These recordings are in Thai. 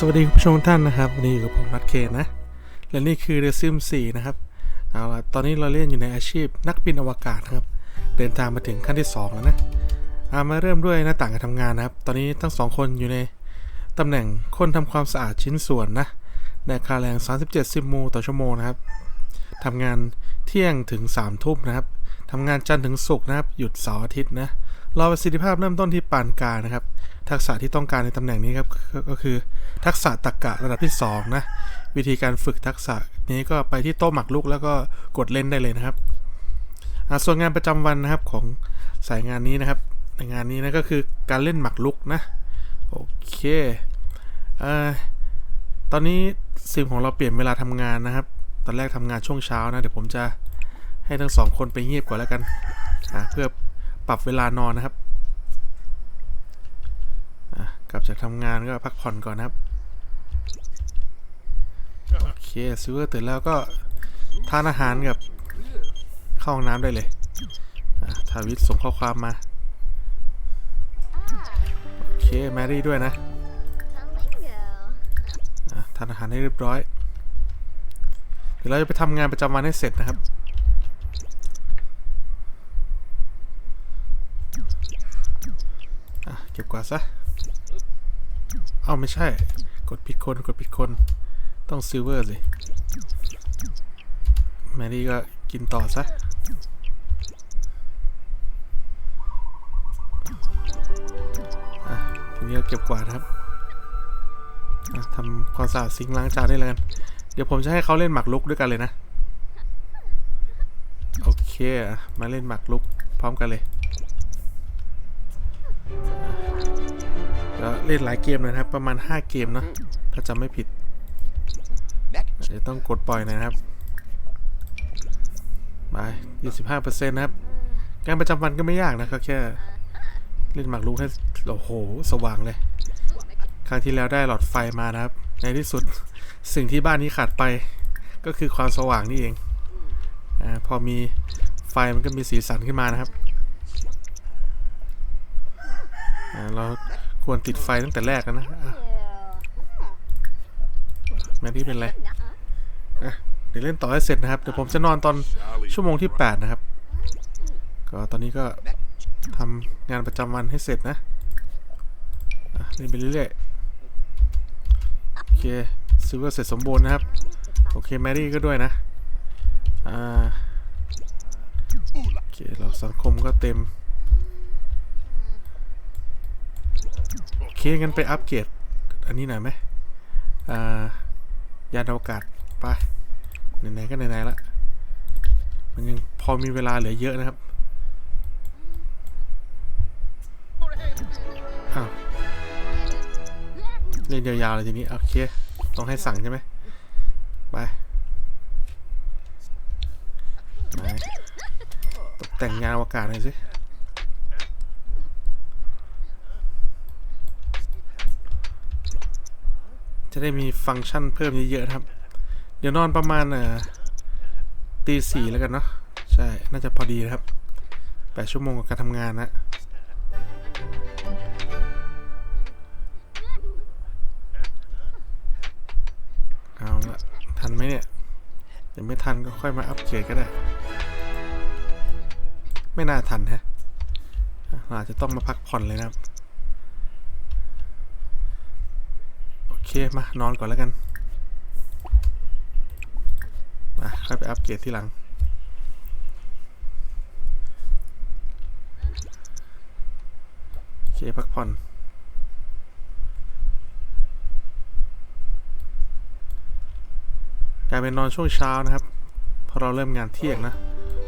สวัสดีคุณผู้ชมท่านนะครับ วันนี้อยู่กับผมนัทเคนนะ และนี่คือ The Sims 4นะครับ เอาละตอนนี้เราเล่นอยู่ในอาชีพนักบินอวกาศครับ เดินทางมาถึงขั้นที่ 2 แล้วนะามาเริ่มด้วยหน้าต่างการทำงานนะครับ ตอนนี้ทั้งสองคนอยู่ในตำแหน่งคนทำความสะอาดชิ้นส่วนนะในค่าแรง 37 ซิมูต่อชั่วโมงนะครับทำงานเที่ยงถึง3ทุ่มนะครับทำงานจันทร์ถึงศุกร์นะครับ หยุดเสาร์อาทิตย์นะ เรอประสิทธิภาพเริ่มต้นที่ปานกลางนะครับ ทักษะที่ต้องการในตำแหน่งนี้ครับก็คือทักษะตรกะระดับที่2นะวิธีการฝึกทักษะนี้ก็ไปที่โต๊ะหมักลุกแล้วก็กดเล่นได้เลยนะครับส่วนงานประจำวันนะครับของสายงานนี้นะครับในงานนี้นะก็คือการเล่นหมักลุกนะโอเคอ่าตอนนี้ซิมของเราเปลี่ยนเวลาทำงานนะครับ ตอนแรกทำงานช่วงเช้านะเดี๋ยวผมจะให้ทั้งสองคนไปเงียบก่อนแล้วกันเพื่อ ปรับเวลานอนนะครับกลับจากทำงานก็พักผ่อนก่อนนะครับ โอเคซิเวอร์ตื่นแล้วก็ทานอาหารกับเข้าห้องน้ำได้เลยทาวิทส่งข้อความมา โอเค แมรี่ด้วยนะทานอาหารให้เรียบร้อย เดี๋ยวเราจะไปทำงานประจำวันให้เสร็จนะครับ เก็บกวาดซะ เอาไม่ใช่ กดผิดคน กดผิดคน ต้องซิลเวอร์สิ แมรี่ก็กินต่อซะ อะ ทีนี้ก็เก็บกวาดครับทำความสะอาดซิงล้างจานได้เลยกัน เดี๋ยวผมจะให้เขาเล่นหมากรุกด้วยกันเลยนะ โอเค มาเล่นหมากรุกพร้อมกันเลย เล่นหลายเกมเลยนะครับ ประมาณ 5 เกมเนาะถ้าจำไม่ผิดเดี๋ยวต้องกดปล่อยหนะครับไป25%นะครับงานประจำวันก็ไม่ยากนะก็แค่เล่นหมากรุกให้โอ้โห สว่างเลย ครั้งที่แล้วได้หลอดไฟมานะครับ ในที่สุดสิ่งที่บ้านนี้ขาดไป ก็คือความสว่างนี่เองอาพอมีไฟมันก็มีสีสันขึ้นมานะครับอ่าเรา ควรติดไฟตั้งแต่แรกนะแมรี่เป็นไรเดี๋ยวเล่นต่อให้เสร็จนะครับ เดี๋ยวผมจะนอนตอนชั่วโมงที่ 8 นะครับ ก็ตอนนี้ก็ทำงานประจำวันให้เสร็จนะอะเล่นไปเรื่อยๆ โอเคซิลเวอร์เสร็จสมบูรณ์นะครับ โอเคแมรี่ก็ด้วยนะ อ่า โอเค เราสังคมก็เต็ม โอเค งั้นไปอัปเกรดอันนี้หน่อยไหมอ่ายานอวกาศไปไหนๆก็ไหนๆละมันยังพอมีเวลาเหลือเยอะนะครับอ้าวเล่นยาวๆเลยทีนี้ โอเค ต้องให้สั่งใช่ไหมไปไหนตกแต่งงานอวกาศหน่อยสิ จะได้มีฟังก์ชันเพิ่มเยอะๆครับ เดี๋ยวนอนประมาณอ่อตีสี่แล้วกันเนาะใช่ น่าจะพอดีนะครับแปดชั่วโมงกับการทำงานนะเอาละทันไหมเนี่ยยังไม่ทันก็ค่อยมาอัปเกรดก็ได้ ไม่น่าทันฮะอะเราอาจจะต้องมาพักผ่อนเลยนะครับ โอเค มานอนก่อนแล้วกันมาค่อยไปอัปเกรดที่หลัง โอเค พักผ่อนกลายเป็นนอนช่วงเช้านะครับ พอเราเริ่มงานเที่ยงนะ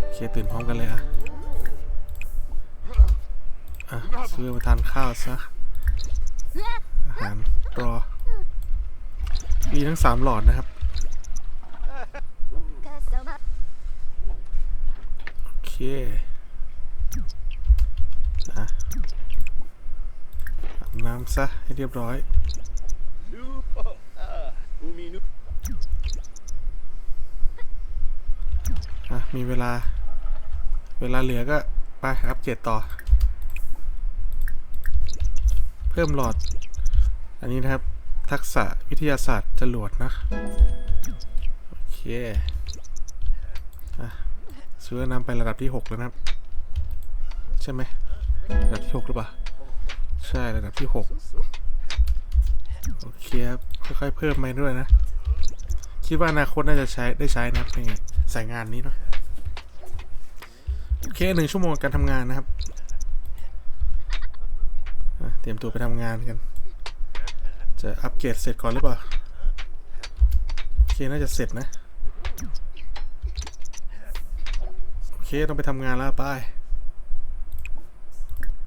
โอเค ตื่นพร้อมกันเลยอะอะซื้อมาทานข้าวซะ อาหารรอ มีทั้งสามหลอดนะครับ โอเคอะอาบน้ำซะให้เรียบร้อย อะ มีเวลา เวลาเหลือก็ ไป อัปเกรดต่อ เพิ่มหลอด อันนี้นะครับ ทักษะวิทยาศาสตร์จรวดนะ โอเคอะซื้อนำไประดับที่ 6 แล้วนะครับ ใช่ไหมระดับที่ 6 หรือเปล่า ใช่ระดับที่ 6 โอเคครับ ค่อยๆเพิ่มไปด้วยนะ คิดว่าอนาคตน่าจะใช้ได้ใช้นะครับในสายงานนี้เนาะโอเคหนึ่งชั่วโมงการทำงานนะครับ เตรียมตัวไปทำงานกัน จะอัปเกรดเสร็จก่อนหรือเปล่า โอเค น่าจะเสร็จนะ โอเค ต้องไปทำงานแล้วไป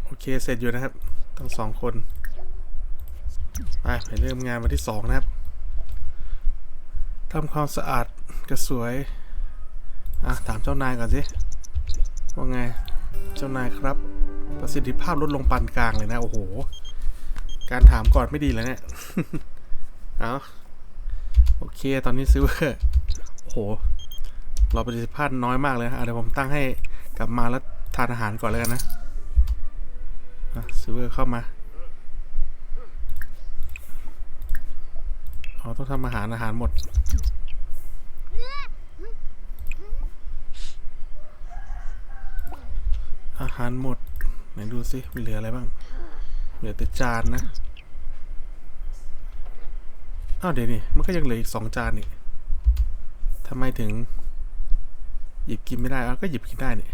โอเค เสร็จอยู่นะครับ ทั้งสองคน ไป ไปเริ่มงานวันที่สองนะครับทำความสะอาดกระสวย อะ ถามเจ้านายก่อนสิ ว่าไง เจ้านายครับ ประสิทธิภาพลดลงปานกลางเลยนะ โอ้โห การถามก่อนไม่ดีแล้วเนี่ย เอาโอเค ตอนนี้ซื้อเวอร์โอ้โห เราประสิทธิภาพน้อยมากเลยนะเดี๋ยวผมตั้งให้กลับมาแล้วทานอาหารก่อนแล้วกันนะซื้อเวอร์เข้ามาอ๋อต้องทำอาหารอาหารหมดอาหารหมด ไหนดูสิ มีเหลืออะไรบ้าง เหลือแต่จานนะ อ้าวเดี๋ยวนี่มันก็ยังเหลืออีกสองจานนี่ทำไมถึง หยิบกินไม่ได้อ้าวก็หยิบกินได้นี่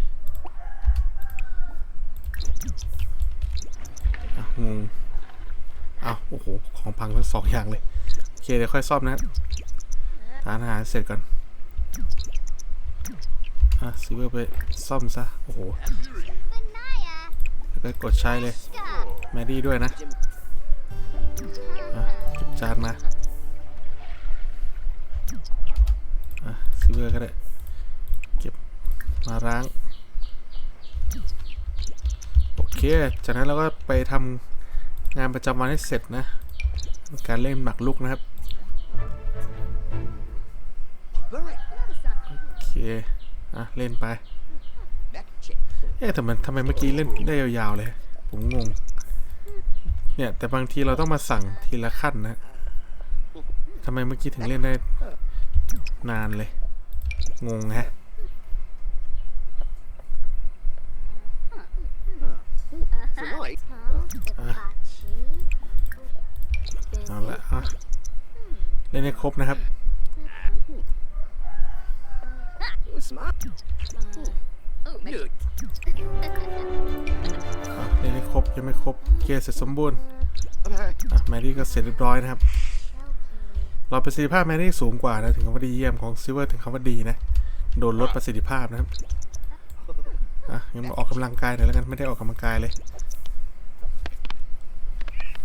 อ้าวงงอ้าวโอ้โห ของพังทั้งสองอย่างเลย โอเค เดี๋ยวค่อยซ่อมนะทานอาหารเสร็จก่อน อะซิเวอร์ไปซ่อมซะ โอ้โห แล้วก็กดใช้เลย แมรี่ด้วยนะเก็บจานมาอะซิเวอร์ก็ได้ เก็บมาล้าง โอเค จากนั้นเราก็ไปทำงานประจำวันให้เสร็จนะ การเล่นหมากรุกนะครับ โอเค อะ เล่นไป เอ๊ะแต่มันทำไมเมื่อกี้เล่นได้ยาวๆเลย ผมงง เนี่ย แต่บางทีเราต้องมาสั่งทีละขั้นนะทำไมเมื่อกี้ถึงเล่นได้นานเลย งงฮะเอาละอะเล่นให้ครบนะครับอะเล่นให้ครบยังไม่ครบเคลียร์เสร็จสมบูรณ์อะแมรี่ก็เสร็จเรียบร้อยนะครับ เราประสิทธิภาพแมรี่สูงกว่านะถึงคำว่าดีเยี่ยมของซิลเวอร์ถึงคำว่าดีนะ โดนลดประสิทธิภาพนะครับอะยังมาออกกำลังกายหน่อยแล้วกันไม่ได้ออกกำลังกายเลย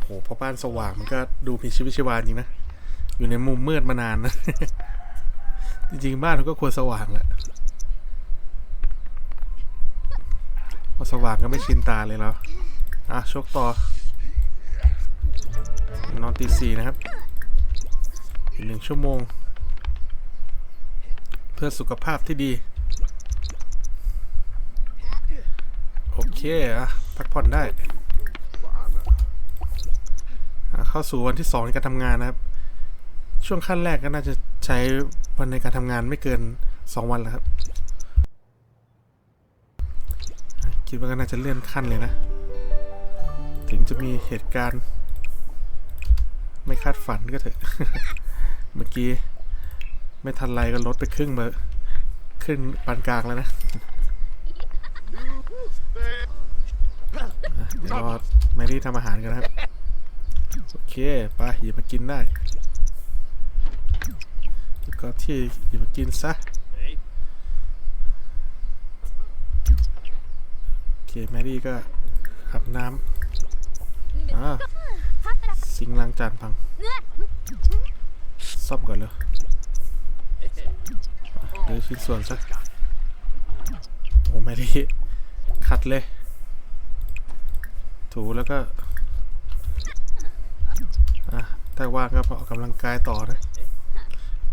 โหพอบ้านสว่างมันก็ดูมีชีวิตชีวาจริงนะ อยู่ในมุมมืดมานานนะ จริงๆ บ้านมันก็ควรสว่างแหละ พอ สว่างก็ไม่ชินตาเลยแล้วอะชกต่อ นอนตีสี่นะครับอีกหนึ่งชั่วโมง เพื่อสุขภาพที่ดี โอเคอะพักผ่อนได้อะเข้าสู่วันที่สองในการทำงานนะครับ ช่วงขั้นแรกก็น่าจะใช้วันในการทำงานไม่เกินสองวันแล้วครับ คิดว่าก็น่าจะเลื่อนขั้นเลยนะ ถึงจะมีเหตุการณ์ ไม่คาดฝันก็เถอะ เมื่อกี้ ไม่ทันไรก็ลดไปครึ่งมาขึ้นปานกลางแล้วนะเดี๋ยวรอแมรี่ทำอาหารกันนะครับ โอเคไปหยิบมากินได้ แล้วก็ที่หยิบมากินซะ โอเค แมรี่ก็อาบน้ำอ่าสิงค์ล้างจานพัง ซ่อมก่อนเลยอะเดี๋ยวชิ้นส่วนซะโอ้แมรี่ขัดเลย ถูแล้วก็อะถ้าว่างก็ออกกำลังกายต่อนะ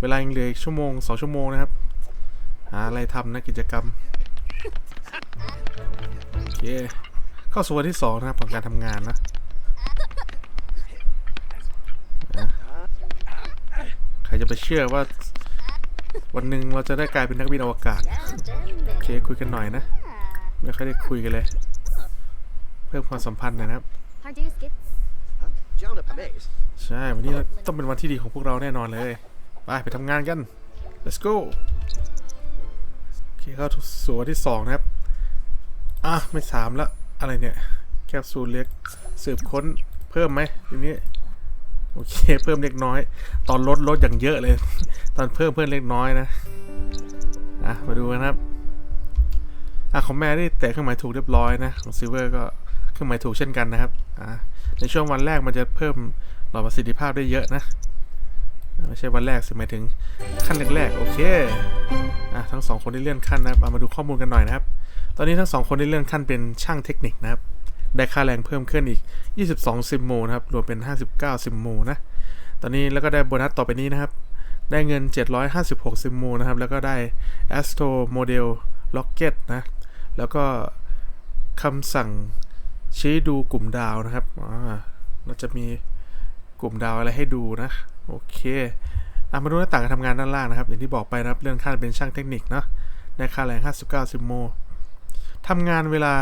เวลายังเหลืออีกชั่วโมงสองชั่วโมงนะครับ หาอะไรทำนะกิจกรรมโอ เค เข้าสู่วันที่สองนะครับของการทำงานนะอะรจะไปเชื่อว่า วันหนึ่งเราจะได้กลายเป็นนักบินอวกาศโอเคคุยกันหน่อยนะ ไม่ค่อยได้คุยกันเลย เพิ่มความสัมพันธ์นะครับใช่ วันนี้ต้องเป็นวันที่ดีของพวกเราแน่นอนเลย ไป ไปทำงานกัน let's go โอเคเข้าสู่วันที่สองนะครับ อะไม่สามแล้วอะไรเนี่ย แคปซูลเล็กสืบค้นเพิ่มไหมทีนี้โอเค เพิ่มเล็กน้อย ตอนลดลดอย่างเยอะเลย ตอนเพิ่มเพิ่มเล็กน้อยนะอะมาดูกันครับอะของแม่ได้แตะเครื่องหมายถูกเรียบร้อยนะของซิเวอร์ก็เครื่องหมายถูกเช่นกันนะครับอะในช่วงวันแรกมันจะเพิ่มหลอดประสิทธิภาพได้เยอะนะ ไม่ใช่วันแรกสิหมายถึงขั้นแรกๆโอเคอะทั้งสองคนได้เลื่อนขั้นนะครับเอามาดูข้อมูลกันหน่อยนะครับ ตอนนี้ทั้งสองคนได้เลื่อนขั้นเป็นช่างเทคนิคนะครับ ได้ค่าแรงเพิ่มขึ้นอีก 22ซิมโมนะครับ รวมเป็น 59ซิมโมนะ ตอนนี้แล้วก็ได้โบนัสต่อไปนี้นะครับ ได้เงิน 756ซิมโมนะครับ แล้วก็ได้ Astro Model Rocket นะ แล้วก็คำสั่งชี้ดูกลุ่มดาวนะครับอ่าน่าจะมีกลุ่มดาวอะไรให้ดูนะ โอเคอะมาดูหน้าต่างการทำงานด้านล่างนะครับ อย่างที่บอกไปนะครับ เรื่องขั้นเป็นช่างเทคนิคเนาะได้ค่าแรง 59 ซิมโมทำงานเวลา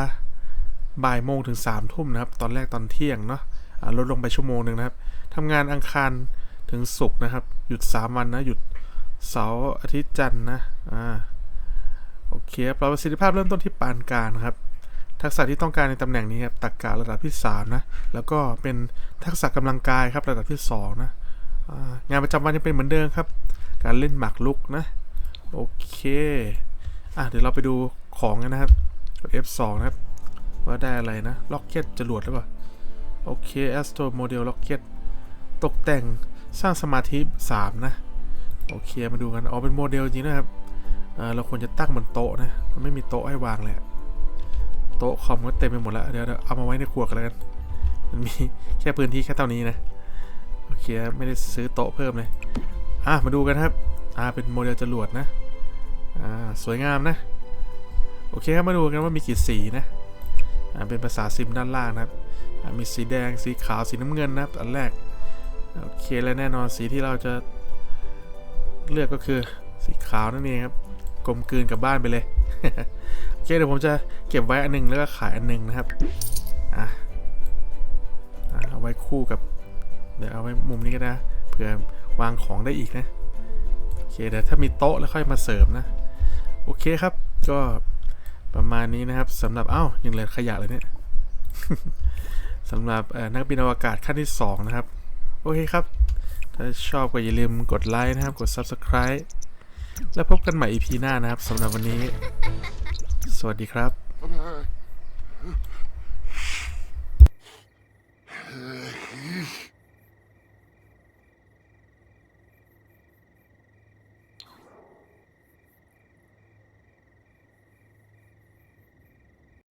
บ่ายโมงถึง3ทุ่มนะครับ ตอนแรกตอนเที่ยงเนาะอะลดลงไปชั่วโมงหนึ่งนะครับทำงานอังคารถึงศุกร์นะครับ หยุด 3 วันนะ หยุดเสาร์อาทิตย์จันทร์นะ อ่า โอเคครับประสิทธิภาพเริ่มต้นที่ปานกลางครับ ทักษะที่ต้องการในตำแหน่งนี้ครับตักกะระดับที่ 3 นะ แล้วก็เป็นทักษะกำลังกายครับระดับที่ 2 นะ งานประจำวันยังเป็นเหมือนเดิมครับ การเล่นหมากรุกนะ โอเค อะเดี๋ยวเราไปดูของกันนะครับกด F2 นะครับ ว่าได้อะไรนะ ล็อกเก็ตจรวดหรือเปล่า โอเค Astro Model Rocket ตกแต่งสร้างสมาธิ 3 นะ โอเค มาดูกันอ๋อเป็นโมเดลจริงนะครับเเราควรจะตั้งบนโต๊ะนะมันไม่มีโต๊ะให้วางเลยอะโต๊ะคอมก็เต็มไปหมดแล้วเดี๋ยวเดี๋ยวเอามาไว้ในครัวกันแล้วกัน มันมีแค่พื้นที่แค่เท่านี้นะ เคครับไม่ได้ซื้อโต๊ะเพิ่มเลย อะมาดูกันครับ อ่าเป็นโมเดลจรวดนะ อ่าสวยงามนะ โอเคครับมาดูกันว่ามีกี่สีนะ อ่าเป็นภาษาซิมด้านล่างนะครับ มีสีแดงสีขาวสีน้ำเงินนะครับอันแรก โอเคและแน่นอนสีที่เราจะเลือกก็คือสีขาวนั่นเองครับกลมกลืนกับบ้านไปเลยโอเคเดี๋ยวผมจะเก็บไว้อันหนึงแล้วก็ขายอันหนึงนะครับอะอะเอาไว้คู่กับ เดี๋ยวเอาไว้มุมนี้ก็ได้เผื่อวางของได้อีกนะโอเคเดี๋ยวถ้ามีโต๊ะแล้วค่อยมาเสริมนะ โอเคครับ ก็ประมาณนี้นะครับสำหรับเอ้ายังเหลือขยะเลยเนี่ยสำหรับนักบินอวกาศขั้นที่ 2 นะครับ โอเคครับ ถ้าชอบก็อย่าลืมกดไลค์นะครับ กด Subscribe แล้วพบกันใหม่ EP หน้านะครับสำหรับวันนี้ สวัสดีครับ